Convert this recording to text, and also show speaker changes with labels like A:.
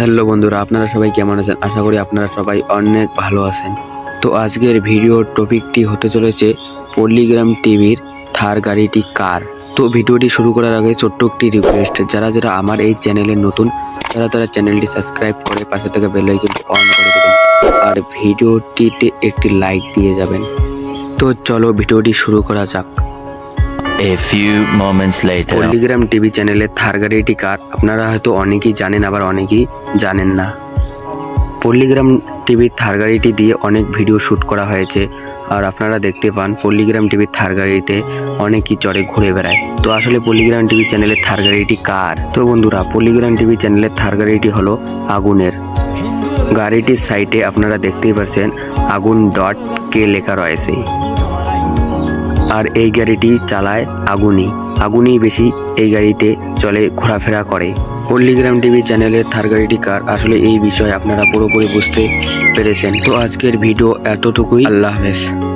A: Hello বন্ধুরা, আপনারা সবাই কেমন আছেন? আশা করি আপনারা সবাই অনেক ভালো আছেন। তো আজকের ভিডিওর টপিকটি হতে চলেছে পল্লিগ্রাম টিভির থার গাড়িটি কার? তো ভিডিওটি শুরু করার আগে ছোট্ট একটি রিকোয়েস্ট যারা যারা আমার এই চ্যানেলে নতুন, তারা তারা চ্যানেলটি সাবস্ক্রাইব করে পাশে থেকে বেল আইকনটি অন করে দেবেন আর ভিডিওটিতে একটি লাইক দিয়ে যাবেন। তো চলো ভিডিওটি শুরু করা যাক।
B: Later.
A: পল্লিগ্রাম টিভি চ্যানেলের থার গাড়িটি কার। আপনারা হয়তো অনেকেই জানেন, আবার অনেকেই জানেন না। পল্লিগ্রাম টিভির থার গাড়িটি দিয়ে অনেক ভিডিও শ্যুট করা হয়েছে। আর আপনারা দেখতে পান, পল্লিগ্রাম টিভির থার্গারিতে অনেকই চড়ে ঘুরে বেড়ায়। তো আসলে পল্লিগ্রাম টিভি চ্যানেলের থার্গারিটি কার? তো বন্ধুরা, পল্লিগ্রাম টিভি চ্যানেলের থার্গারিটি হলো আগুনের। গাড়িটির সাইটে আপনারা দেখতেই পাচ্ছেন আগুন ডট কে লেখা রয়েছে। আর এই গাড়িটি চালায় আগুনি। আগুনি বেশি এই গাড়িতে চলে ঘোরাফেরা করে। পল্লিগ্রাম টিভি চ্যানেলের থার গাড়িটি কার? আসলে এই বিষয়ে আপনারা পুরোপুরি বুঝতে পেরেছেন। তো আজকের ভিডিও এতটুকুই। আল্লাহ হাফেজ।